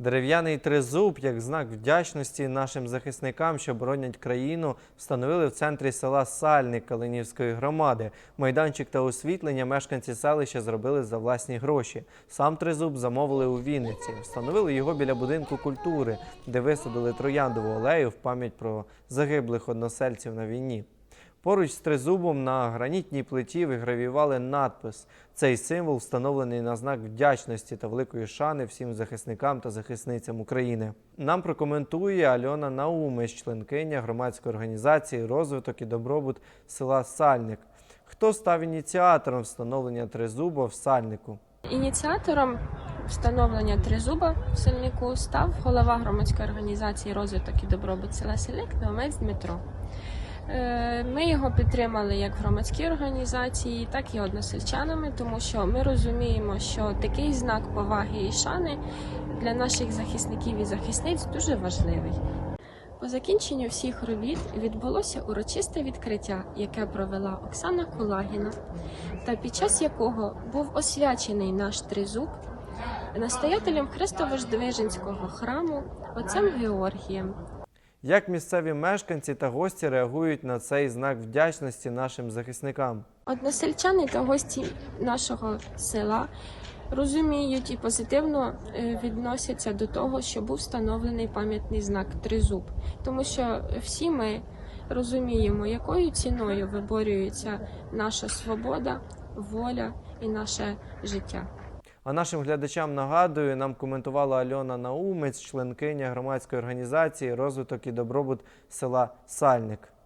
Дерев'яний тризуб, як знак вдячності нашим захисникам, що боронять країну, встановили в центрі села Сальник Калинівської громади. Майданчик та освітлення мешканці селища зробили за власні гроші. Сам тризуб замовили у Вінниці. Встановили його біля будинку культури, де висадили трояндову алею в пам'ять про загиблих односельців на війні. Поруч з тризубом на гранітній плиті вигравівали надпис. Цей символ встановлений на знак вдячності та великої шани всім захисникам та захисницям України. Нам прокоментує Альона Наумич, членкиня громадської організації Розвиток і добробут села Сальник. Хто став ініціатором встановлення тризуба в Сальнику? Ініціатором встановлення тризуба в сельнику став голова громадської організації розвиток і добробут села Селик Наумець Дмитро. Е, Ми його підтримали як в громадській організації, так і односельчанами, тому що ми розуміємо, що такий знак поваги і шани для наших захисників і захисниць дуже важливий. По закінченню всіх робіт відбулося урочисте відкриття, яке провела Оксана Кулагіна, та під час якого був освячений наш тризуб настоятелем Христово-Ждвиженського храму отцем Георгієм. Як місцеві мешканці та гості реагують на цей знак вдячності нашим захисникам? Односельчани та гості нашого села розуміють і позитивно е, відносяться до того, що був встановлений пам'ятний знак Тризуб, тому що всі ми розуміємо, якою ціною виборюється наша свобода, воля і наше життя. А нашим глядачам нагадую, нам коментувала Альона Наумець, членкиня громадської організації Розвиток і добробут села Сальник.